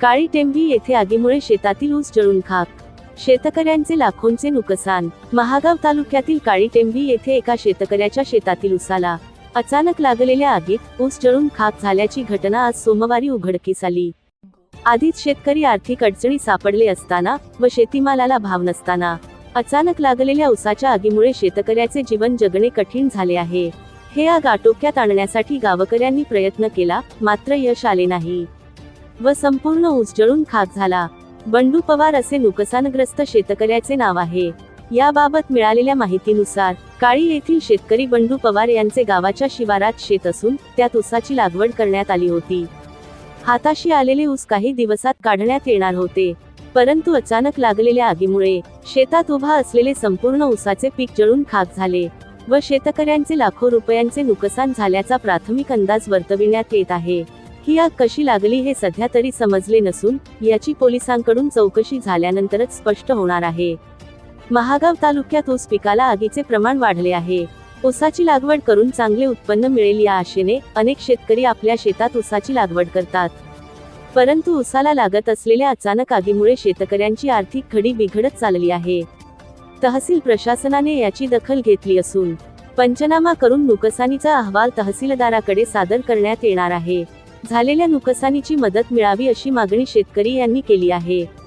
काळी टेंभी येथे आगीमुळे शेतातील ऊस जळून खाक. शेतकऱ्यांचे लाखोंचे नुकसान. महागाव तालुक्यातील काळी टेंभी येथे एका शेतकऱ्याच्या शेतातील ऊसाला अचानक लागलेल्या आगीत ऊस जळून खाक झाल्याची घटना आज सोमवारी उघडकीस आली. आधीच शेतकरी आर्थिक अडचणी सापडले असताना व शेतीमालाला भाव नसताना अचानक लागलेल्या ऊसाच्या आगीमुळे शेतकऱ्याचे जीवन जगणे कठीण झाले आहे. हे आग आटोक्यात आणण्यासाठी गावकऱ्यांनी प्रयत्न केला मात्र यश आले नाही. व संपूर्ण ऊस जळून खाक झाला. बंडू पवार असे नुकसानग्रस्त शेतकऱ्याचे नाव आहे. याबाबत मिळालेल्या माहितीनुसार काळी येथील शेतकरी बंडू पवार यांचे गावाच्या शिवारात शेत असून त्यात ऊसाची लागवड करण्यात आली होती. हाताशी आलेले ऊस काही दिवसात काढण्यात येणार होते. परंतु अचानक लागलेल्या आगीमुळे शेतात उभा असलेले संपूर्ण ऊसाचे पीक जळून खाक झाले व शेतकऱ्यांचे लाखो रुपयांचे नुकसान झाल्याचा प्राथमिक अंदाज वर्तविण्यात येत आहे. ही आग कशी लागली हे सध्या तरी समजले नसून याची पोलिसांकडून चौकशी झाल्यानंतरच स्पष्ट होणार आहे. महागाव तालुक्यात ऊस पिकाला आगीचे प्रमाण वाढले आहे. ऊसाची लागवड करून चांगले उत्पन्न मिळेल या आशेने अनेक शेतकरी आपल्या शेतात ऊसाची लागवड करतात. परंतु ऊसाला लागत असलेल्या अचानक आगीमुळे शेतकऱ्यांची आर्थिक घडी बिघडत चालली आहे. तहसील प्रशासनाने याची दखल घेतली असून पंचनामा करून नुकसानीचा अहवाल तहसीलदाराकडे सादर करण्यात येणार आहे. झालेल्या नुकसानीची मदत मिळावी अशी मागणी शेतकरी यांनी केली आहे.